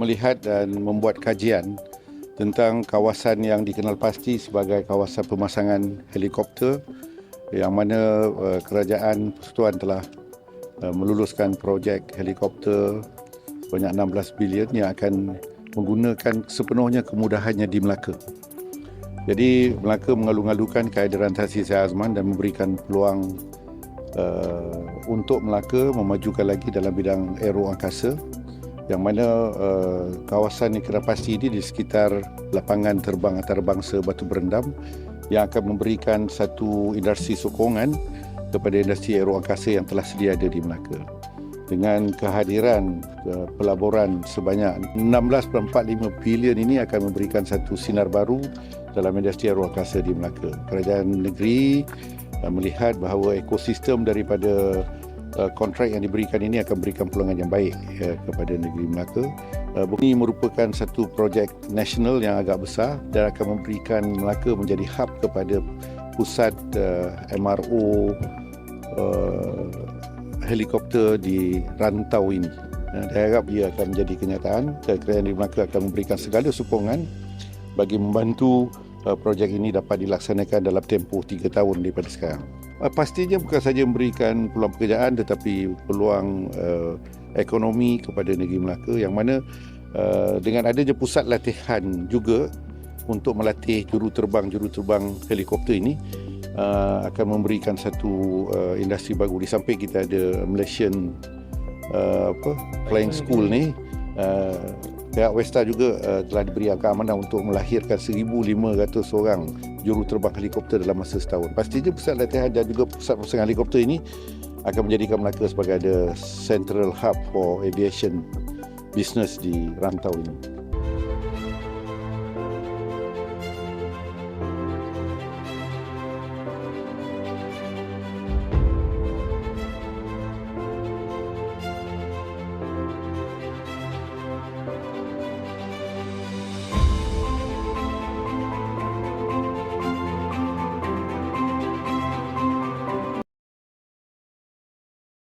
melihat dan membuat kajian tentang kawasan yang dikenal pasti sebagai kawasan pemasangan helikopter yang mana uh, kerajaan persekutuan telah uh, meluluskan projek helikopter sebanyak 16 bilion yang akan menggunakan sepenuhnya kemudahannya di Melaka. Jadi Melaka mengalu-alukan kehadiran Tasir Syah Azman dan memberikan peluang uh, untuk Melaka memajukan lagi dalam bidang aero angkasa yang mana uh, kawasan kena pasti ini di sekitar lapangan terbang antarabangsa Batu Berendam yang akan memberikan satu industri sokongan kepada industri aero angkasa yang telah sedia ada di Melaka. Dengan kehadiran uh, pelaburan sebanyak 16.45 bilion ini akan memberikan satu sinar baru dalam industri aero angkasa di Melaka. Kerajaan negeri uh, melihat bahawa ekosistem daripada kontrak yang diberikan ini akan berikan peluangan yang baik ya, kepada negeri Melaka. Uh, ini merupakan satu projek nasional yang agak besar dan akan memberikan Melaka menjadi hub kepada pusat uh, MRO uh, helikopter di rantau ini. Uh, saya harap ia akan menjadi kenyataan dan kerajaan di Melaka akan memberikan segala sokongan bagi membantu uh, projek ini dapat dilaksanakan dalam tempoh tiga tahun daripada sekarang. Uh, pastinya bukan saja memberikan peluang pekerjaan tetapi peluang uh, ekonomi kepada negeri Melaka yang mana uh, dengan adanya pusat latihan juga untuk melatih juru terbang juru terbang helikopter ini uh, akan memberikan satu uh, industri baru. Di samping kita ada Malaysian uh, apa flying school ni uh, pihak Westa juga uh, telah diberi keamanan untuk melahirkan 1,500 orang juru terbang helikopter dalam masa setahun. Pastinya pusat latihan dan juga pusat pemasangan helikopter ini akan menjadikan Melaka sebagai ada central hub for aviation business di rantau ini.